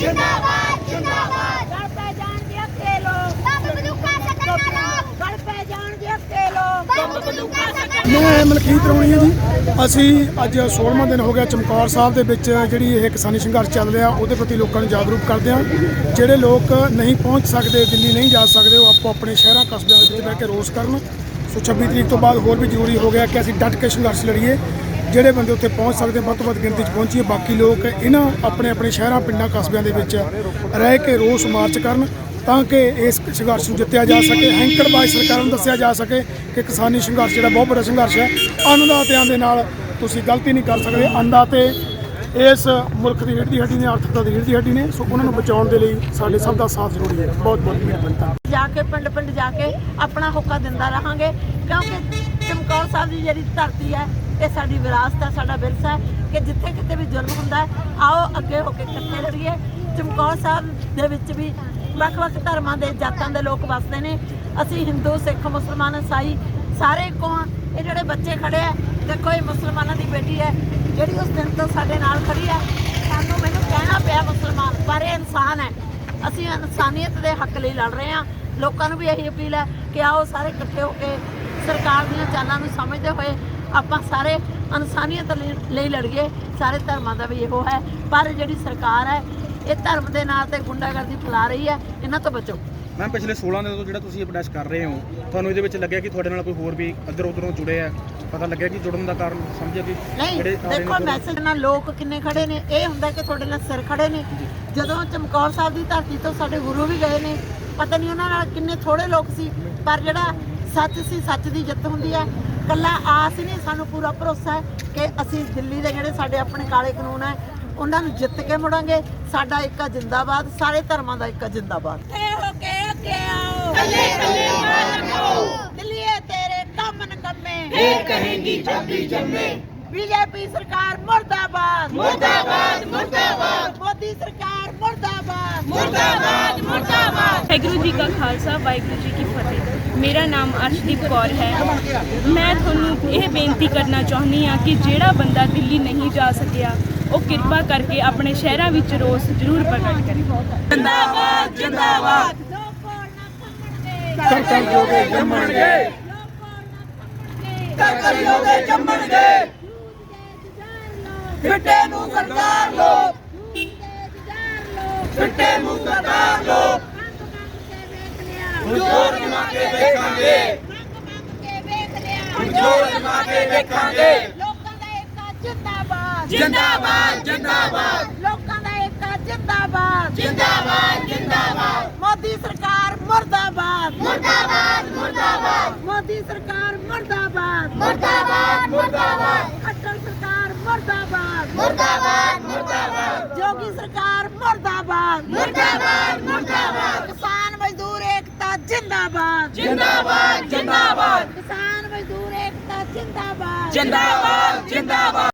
ਜਿੰਦਾਬਾਦ ਜਿੰਦਾਬਾਦ। ਗੜ ਪੈ ਮੈਂ ਮਲਕੀਤ ਰੌਣੀ ਜੀ। ਅਸੀਂ ਅੱਜ 16ਵਾਂ ਦਿਨ ਹੋ ਗਿਆ ਚਮਕੌਰ ਸਾਹਿਬ ਦੇ ਵਿੱਚ ਜਿਹੜੀ ਇਹ ਕਿਸਾਨੀ ਸੰਘਰਸ਼ ਚੱਲ ਰਿਹਾ ਉਹਦੇ ਪ੍ਰਤੀ ਲੋਕਾਂ ਨੂੰ ਜਾਗਰੂਕ ਕਰਦੇ ਹਾਂ। ਜਿਹੜੇ ਲੋਕ ਨਹੀਂ ਪਹੁੰਚ ਸਕਦੇ ਦਿੱਲੀ ਨਹੀਂ ਜਾ ਸਕਦੇ ਉਹ ਆਪੋ ਆਪਣੇ ਸ਼ਹਿਰਾਂ ਕਸਬਿਆਂ ਵਿੱਚ ਬਹਿ ਕੇ ਰੋਸ ਕਰਨ। ਸੋ 26 ਤਰੀਕ ਤੋਂ ਬਾਅਦ ਹੋਰ ਵੀ ਜ਼ਰੂਰੀ ਹੋ ਗਿਆ ਕਿ ਅਸੀਂ ਡਟ ਕੇ ਸੰਘਰਸ਼ ਲੜੀਏ। ਜਿਹੜੇ ਬੰਦੇ ਉੱਥੇ ਪਹੁੰਚ ਸਕਦੇ, ਵੱਧ ਤੋਂ ਵੱਧ ਗਿਣਤੀ 'ਚ ਪਹੁੰਚੀਏ। ਬਾਕੀ ਲੋਕ ਇਹਨਾਂ ਆਪਣੇ ਆਪਣੇ ਸ਼ਹਿਰਾਂ, ਪਿੰਡਾਂ, ਕਸਬਿਆਂ ਦੇ ਵਿੱਚ ਰਹਿ ਕੇ ਰੋਸ ਮਾਰਚ ਕਰਨ ਤਾਂ ਕਿ ਇਸ ਸੰਘਰਸ਼ ਨੂੰ ਜਿੱਤਿਆ ਜਾ ਸਕੇ। ਹੈਂਕੜਬਾਜ਼ ਸਰਕਾਰਾਂ ਨੂੰ ਦੱਸਿਆ ਜਾ ਸਕੇ ਕਿ ਕਿਸਾਨੀ ਸੰਘਰਸ਼ ਜਿਹੜਾ ਬਹੁਤ ਵੱਡਾ ਸੰਘਰਸ਼ ਹੈ। ਅੰਨਦਾਤਿਆਂ ਦੇ ਨਾਲ ਤੁਸੀਂ ਗਲਤੀ ਨਹੀਂ ਕਰ ਸਕਦੇ। ਅੰਨਦਾਤੇ ਇਸ ਮੁਲਕ ਦੀ ਰੀੜ੍ਹ ਦੀ ਹੱਡੀ ਨੇ ਆਰਥਿਕਤਾ ਦੀ ਰੀੜ੍ਹ ਦੀ ਹੱਡੀ ਨੇ, ਸੋ ਉਹਨਾਂ ਨੂੰ ਬਚਾਉਣ ਦੇ ਲਈ ਸਾਡੇ ਸਭ ਦਾ ਸਾਥ ਜ਼ਰੂਰੀ ਹੈ। ਬਹੁਤ ਬਹੁਤ ਮਿਹਰਬਾਨੀ ਜਾ ਕੇ ਪਿੰਡ ਪਿੰਡ ਜਾ ਕੇ ਆਪਣਾ ਹੋਕਾ ਦਿੰਦਾ ਰਹਾਂਗੇ, ਕਿਉਂਕਿ ਚਮਕੌਰ ਸਾਹਿਬ ਦੀ ਜਿਹੜੀ ਧਰਤੀ ਹੈ ਇਹ ਸਾਡੀ ਵਿਰਾਸਤ ਹੈ, ਸਾਡਾ ਵਿਰਸਾ ਹੈ ਕਿ ਜਿੱਥੇ ਕਿਤੇ ਵੀ ਜ਼ੁਲਮ ਹੁੰਦਾ ਹੈ, ਆਓ ਅੱਗੇ ਹੋ ਕੇ ਇਕੱਠੇ ਲੜੀਏ ਚਮਕੌਰ ਸਾਹਿਬ ਦੇ ਵਿੱਚ ਵੀ ਵੱਖ-ਵੱਖ ਧਰਮਾਂ ਦੇ ਜਾਤਾਂ ਦੇ ਲੋਕ ਵੱਸਦੇ ਨੇ। ਅਸੀਂ ਹਿੰਦੂ, ਸਿੱਖ, ਮੁਸਲਮਾਨ ਈਸਾਈ ਸਾਰੇ ਇੱਕੋ ਇਹ ਜਿਹੜੇ ਬੱਚੇ ਖੜੇ ਆ, ਦੇਖੋ ਇਹ ਮੁਸਲਮਾਨਾਂ ਦੀ ਬੇਟੀ ਹੈ, ਜਿਹੜੀ ਉਸ ਦਿਨ ਤੋਂ ਸਾਡੇ ਨਾਲ ਖੜੀ ਹੈ। ਸਾਨੂੰ ਮੈਨੂੰ ਕਹਿਣਾ ਪਿਆ ਮੁਸਲਮਾਨ, ਪਰ ਇਹ ਇਨਸਾਨ ਹੈ। ਅਸੀਂ ਇਨਸਾਨੀਅਤ ਦੇ ਹੱਕ ਲਈ ਲੜ ਰਹੇ ਹਾਂ। ਲੋਕਾਂ ਨੂੰ ਵੀ ਇਹੀ ਅਪੀਲ ਹੈ ਕਿ ਆਓ ਸਾਰੇ ਇਕੱਠੇ ਹੋ ਕੇ ਸਰਕਾਰ ਦੀਆਂ ਚਾਲਾਂ ਨੂੰ ਸਮਝਦੇ ਹੋਏ ਆਪਾਂ ਸਾਰੇ ਇਨਸਾਨੀਅਤ ਲਈ- ਲੜੀਏ ਸਾਰੇ ਧਰਮਾਂ ਦਾ ਵੀ ਇਹੋ ਹੈ। ਪਰ ਜਿਹੜੀ ਸਰਕਾਰ ਹੈ ਇਹ ਧਰਮ ਦੇ ਨਾਂ ਤੇ ਗੁੰਡਾਗਰਦੀ ਫੈਲਾ ਰਹੀ ਹੈ ਇਹਨਾਂ ਤੋਂ ਬਚੋ। ਮੈਮ ਪਿਛਲੇ 16 ਦਿਨਾਂ ਤੋਂ ਜਿਹੜਾ ਤੁਸੀਂ ਪ੍ਰੋਟੈਸਟ ਕਰ ਰਹੇ ਹੋ ਤੁਹਾਨੂੰ ਇਹਦੇ ਵਿੱਚ ਲੱਗਿਆ ਕਿ ਤੁਹਾਡੇ ਨਾਲ ਕੋਈ ਹੋਰ ਵੀ ਇੱਧਰ ਉੱਧਰੋਂ ਜੁੜੇ ਆ? ਪਤਾ ਲੱਗਿਆ ਕਿ ਜੁੜਨ ਦਾ ਕਾਰਨ ਸਮਝਿਆ ਕਿ ਨਹੀਂ ਦੇਖੋ ਮੈਸੇਜ ਨਾਲ ਲੋਕ ਕਿੰਨੇ ਖੜੇ ਨੇ? ਇਹ ਹੁੰਦਾ ਕਿ ਤੁਹਾਡੇ ਨਾਲ ਸਿਰ ਖੜੇ ਨੇ। ਜਦੋਂ ਚਮਕੌਰ ਸਾਹਿਬ ਦੀ ਧਰਤੀ ਤੋਂ ਸਾਡੇ ਗੁਰੂ ਵੀ ਗਏ ਨੇ ਪਤਾ ਨਹੀਂ ਉਹਨਾਂ ਨਾਲ ਕਿੰਨੇ ਥੋੜੇ ਲੋਕ ਸੀ ਪਰ ਜਿਹੜਾ ਸੱਚ ਸੀ ਸੱਚ ਦੀ ਜਿੱਤ ਹੁੰਦੀ ਹੈ। ਕੱਲਾ ਆਸ ਹੀ ਨਹੀਂ ਸਾਨੂੰ ਪੂਰਾ ਭਰੋਸਾ ਹੈ ਕਿ ਅਸੀਂ ਦਿੱਲੀ ਦੇ ਜਿਹੜੇ ਸਾਡੇ ਆਪਣੇ ਕਾਲੇ ਕਾਨੂੰਨ ਹੈ ਉਹਨਾਂ ਨੂੰ ਜਿੱਤ ਕੇ ਮੁੜਾਂਗੇ। ਸਾਡਾ ਇੱਕਾ ਜਿੰਦਾਬਾਦ ਸਾਰੇ ਧਰਮਾਂ ਦਾ ਇੱਕਾ ਜਿੰਦਾਬਾਦ। ਤੇ ਹੋ ਕੇ ਅੱਗੇ ਆਓ। ਕੱਲੇ ਕੱਲੇ ਮਾਰ ਦਿੱਲੀਏ ਤੇਰੇ ਕੰਮ ਨਕਮੇ। ਇਹ ਕਹੇਗੀ ਜੱਦੀ ਜੰਮੇ। ਬੀਜੇਪੀ ਸਰਕਾਰ ਮੁਰਦਾਬਾਦ। ਮੁਰਦਾਬਾਦ ਮੁਰਦਾਬਾਦ। ਮੋਦੀ ਸਰਕਾਰ ਮੁਰਦਾਬਾਦ। ਮੁਰਦਾਬਾਦ ਮੁਰਦਾਬਾਦ। ਵਾਹਿਗੁਰੂ ਜੀ ਕਾ ਖਾਲਸਾ ਵਾਹਿਗੁਰੂ ਜੀ ਕੀ ਫਤਿਹ। ਮੇਰਾ ਨਾਮ ਅਰਸ਼ਦੀਪ ਕੌਰ ਹੈ। ਮੈਂ ਤੁਹਾਨੂੰ ਇਹ ਬੇਨਤੀ ਕਰਨਾ ਚਾਹੁੰਦੀ ਹਾਂ ਕਿ ਜਿਹੜਾ ਬੰਦਾ ਦਿੱਲੀ ਨਹੀਂ ਜਾ ਸਕਿਆ ਉਹ ਕਿਰਪਾ ਕਰਕੇ ਆਪਣੇ ਸ਼ਹਿਰਾਂ ਵਿੱਚ ਰੋਸ ਜ਼ਰੂਰ ਪ੍ਰਗਟ ਕਰੇ ਜਿੰਦਾਬਾਦ ਜਿੰਦਾਬਾਦ। ਕਰ ਜੋਗੇ ਜੰਮਣਗੇ ਕਰ ਲੋਗੇ ਜੰਮਣਗੇ ਫਿੱਟੇ ਨੂੰ ਸਰਕਾਰ ਲੋ ਫਿੱਟੇ ਨੂੰ ਸਰਕਾਰ ਲੋ ਜੋਰ ਜਮਾ ਕੇ ਵੇਖਾਂਗੇ ਜੋਰ ਜਮਾ ਕੇ ਵੇਖਾਂਗੇ। ਲੋਕਾਂ ਦਾ ਏਕਾ ਜਿੰਦਾਬਾਦ। ਜਿੰਦਾਬਾਦ ਜਿੰਦਾਬਾਦ। ਲੋਕਾਂ ਦਾ ਏਕਾ ਜਿੰਦਾਬਾਦ। ਜਿੰਦਾਬਾਦ ਜਿੰਦਾਬਾਦ। ਮੋਦੀ ਸਰਕਾਰ ਮੁਰਦਾਬਾਦ। ਮੁਰਦਾਬਾਦ ਮੁਰਦਾਬਾਦ। ਮੋਦੀ ਸਰਕਾਰ ਮੁਰਦਾਬਾਦ। ਮੁਰਦਾਬਾਦ ਮੁਰਦਾਬਾਦ। ਖੱਟਰ ਸਰਕਾਰ ਮੁਰਦਾਬਾਦ ਮੁਰਦਾਬਾਦ ਜੋਗੀ ਸਰਕਾਰ ਮੁਰਦਾਬਾਦ ਮੁਰਦਾਬਾਦ ਮੁਰਦਾਬਾਦ ਕਿਸਾਨ ਮਜ਼ਦੂਰ ਏਕਤਾ ਜਿੰਦਾਬਾਦ ਜਿੰਦਾਬਾਦ ਜਿੰਦਾਬਾਦ ਜਿੰਦਾਬਾਦ।